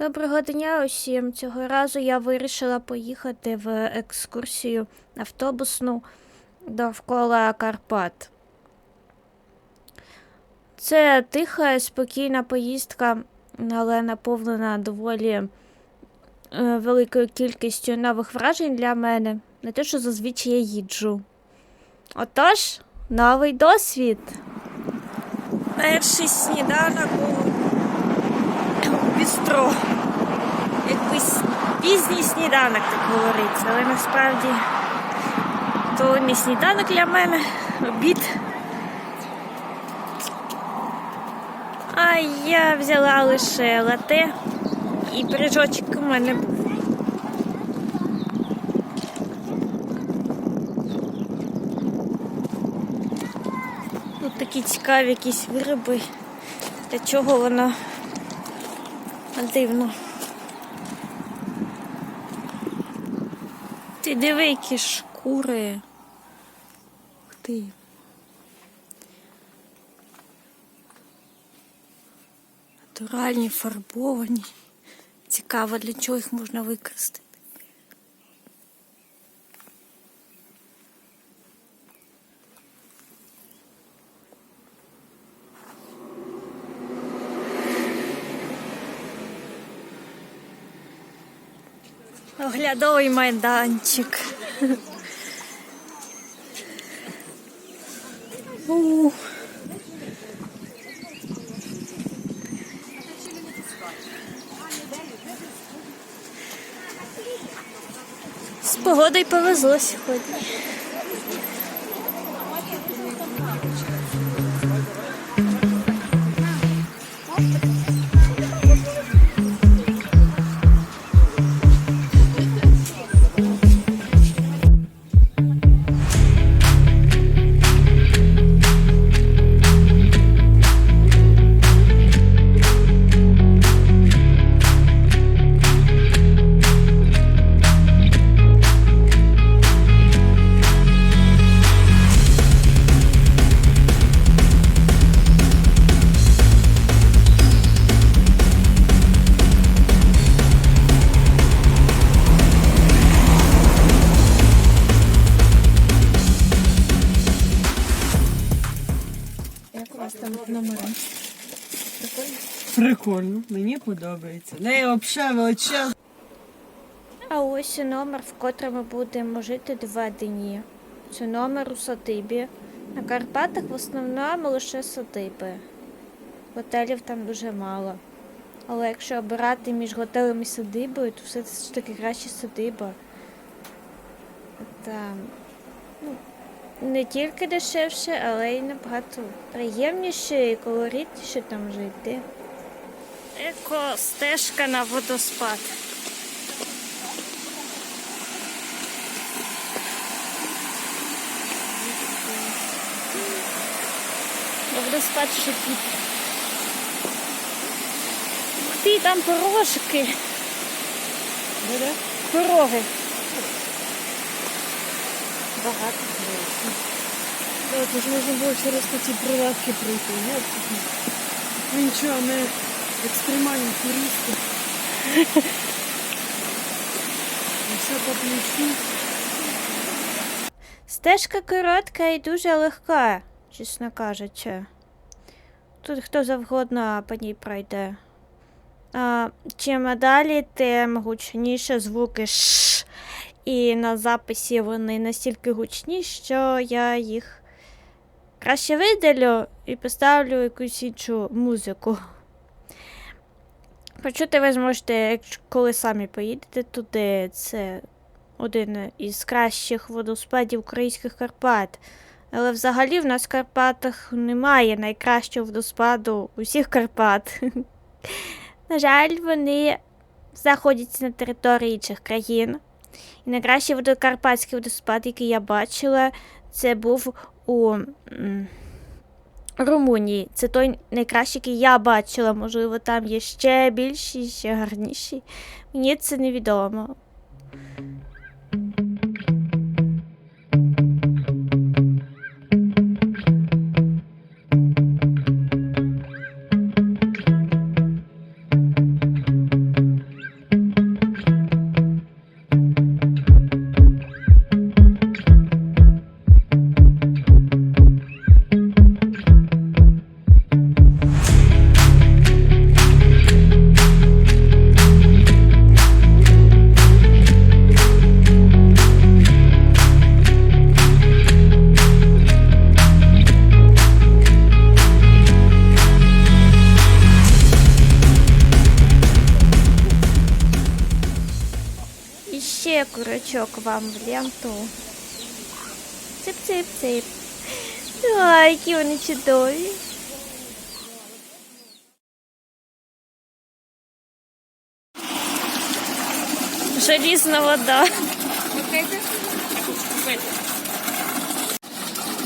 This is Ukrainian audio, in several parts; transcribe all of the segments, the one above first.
Доброго дня усім. Цього разу я вирішила поїхати в екскурсію автобусну довкола Карпат. Це тиха, спокійна поїздка, але наповнена доволі е, великою кількістю нових вражень для мене. Не те, що зазвичай я їджу. Отож, новий досвід. Перший сніданок у бістро. Якийсь пізній сніданок, так говориться, але насправді то не сніданок для мене, обід. А я взяла лише лате і пиріжочок у мене був. Тут такі цікаві якісь вироби. Для чого воно дивно. Ти диви, які шкури. Ух ти. Натуральні, фарбовані. Цікаво, для чого їх можна використати. Оглядовий майданчик. З погодою повезло сьогодні. Прикольно, мені подобається. Не взагалі величезна. А ось і номер, в котрому будемо жити два дні. Це номер у садибі. На Карпатах в основному лише садиби. Готелів там дуже мало. Але якщо обирати між готелем і садибою, то все ж таки краще садиба. Там ну, не тільки дешевше, але й набагато приємніше і колоритніше там жити. Еко стежка на водоспад. Водоспад шипить. Ух ти, там порожки. Пороги. Багато. Так, ж можна було через ці прилавки пройти. Нічого, не екстремальні туристи. Все по плечу. Стежка коротка і дуже легка, чесно кажучи. Тут хто завгодно по ній пройде. А, чим далі, тим гучніше звуки ш. І на записі вони настільки гучні, що я їх краще видалю і поставлю якусь іншу музику. Почути ви зможете, коли самі поїдете туди. Це один із кращих водоспадів українських Карпат. Але взагалі в нас в Карпатах немає найкращого водоспаду усіх Карпат. На жаль, вони знаходяться на території інших країн. І найкращий водокарпатський водоспад, який я бачила, це був у Румунії. Це той найкращий, який я бачила. Можливо, там є ще більші, ще гарніші. Мені це невідомо. Стрибає курочок вам в ленту. Цip-цip-цip. Ой, які вони чудові. Желізна вода.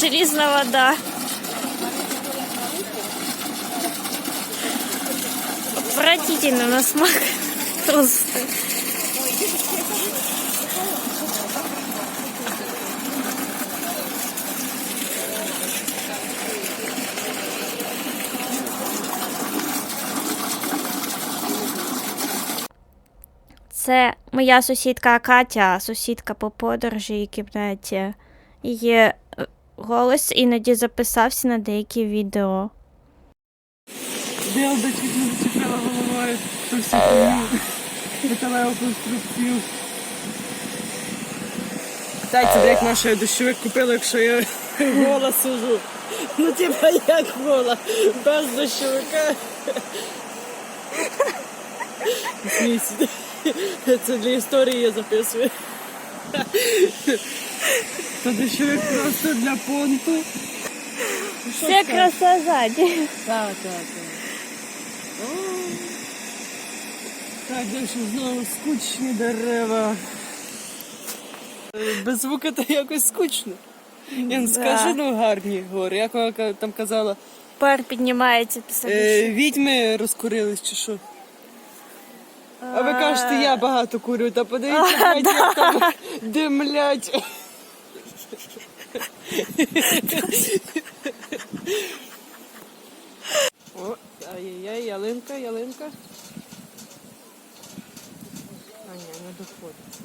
Желізна вода. Отвратительно на смак. Просто. Це моя сусідка Катя, сусідка по подорожі і кімнаті. Її е, голос іноді записався на деякі відео. Білда чуть не зачепила головою ту всю. Металеву конструкцію. Де як наша дощовик купила, якщо я гола сижу. Ну типа як гола, без дощовика. Смійся. Це для історії я записую. То дощовик просто для понту. Що це? краса ззаді. Так, так, так. О, Так, далі знову скучні дерева. Без звука то якось скучно. Я не Да. скажу, ну гарні гори. Як вона ка- там казала, Пар піднімається після е, дощу. відьми розкурились чи що. А ви кажете, я багато курю, та подивіться, блядь, як там димлять. О, ай-яй-яй, ялинка, ялинка. А ні, не доходить.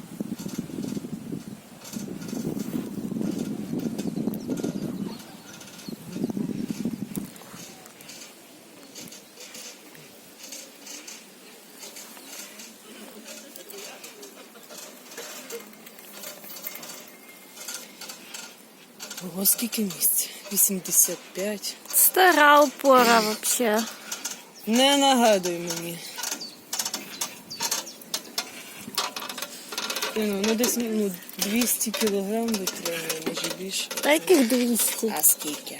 Ого, скільки місць? 85. Стара опора вообще. Не нагадуй мені. Ну, ну десь ну, 200 кілограм витримує, може більше. Таких 200. А скільки?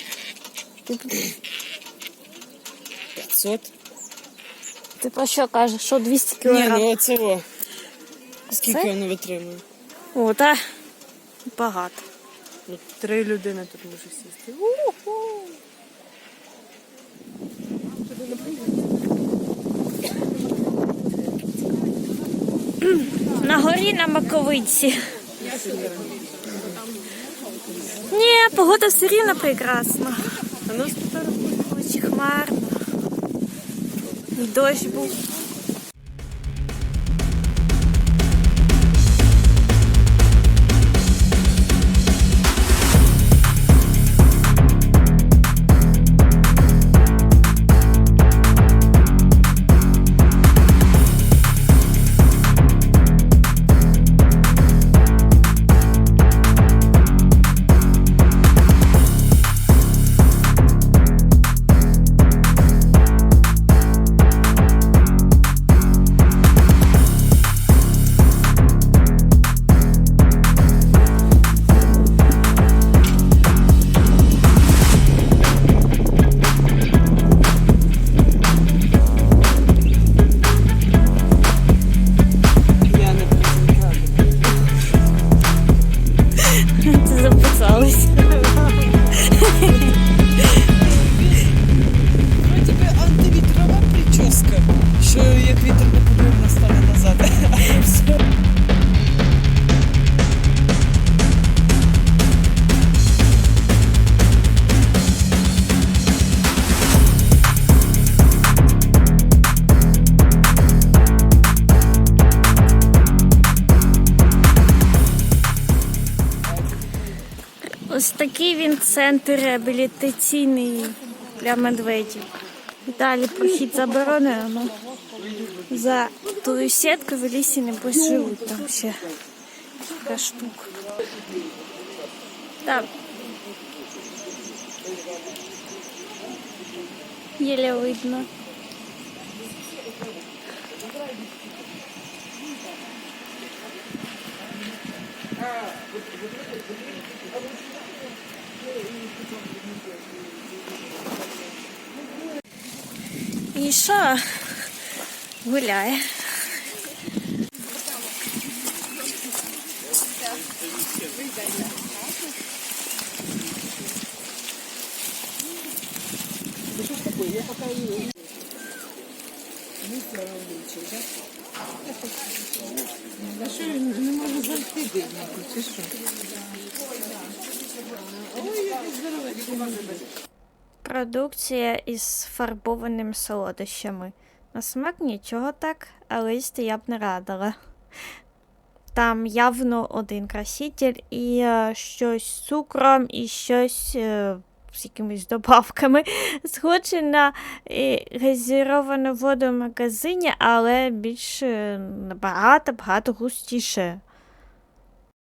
Ти, 500? ти про що кажеш? Що 200 Ні, кілограм? ну оце о. Скільки Це? воно витримує? О, та багато. Ну, три людини тут може сісти. У-ху. На горі на Маковиці. Ні, погода все рівно прекрасна. Очі хмарно. Дощ був. Центр реабілітаційний для медведів. Далі прохід заборонено. За тою сіткою в лісі не живуть там ще кілька штук. Там. Єле видно. І що? Гуляє. А що він не може зайти дивно, чи що? Продукція із фарбованими солодощами. На смак нічого так, але їсти я б не радила. Там явно один краситель і е, щось з цукром, і щось е, з якимись добавками. Схоже на е, газіровану воду в магазині, але більш е, набагато багато густіше.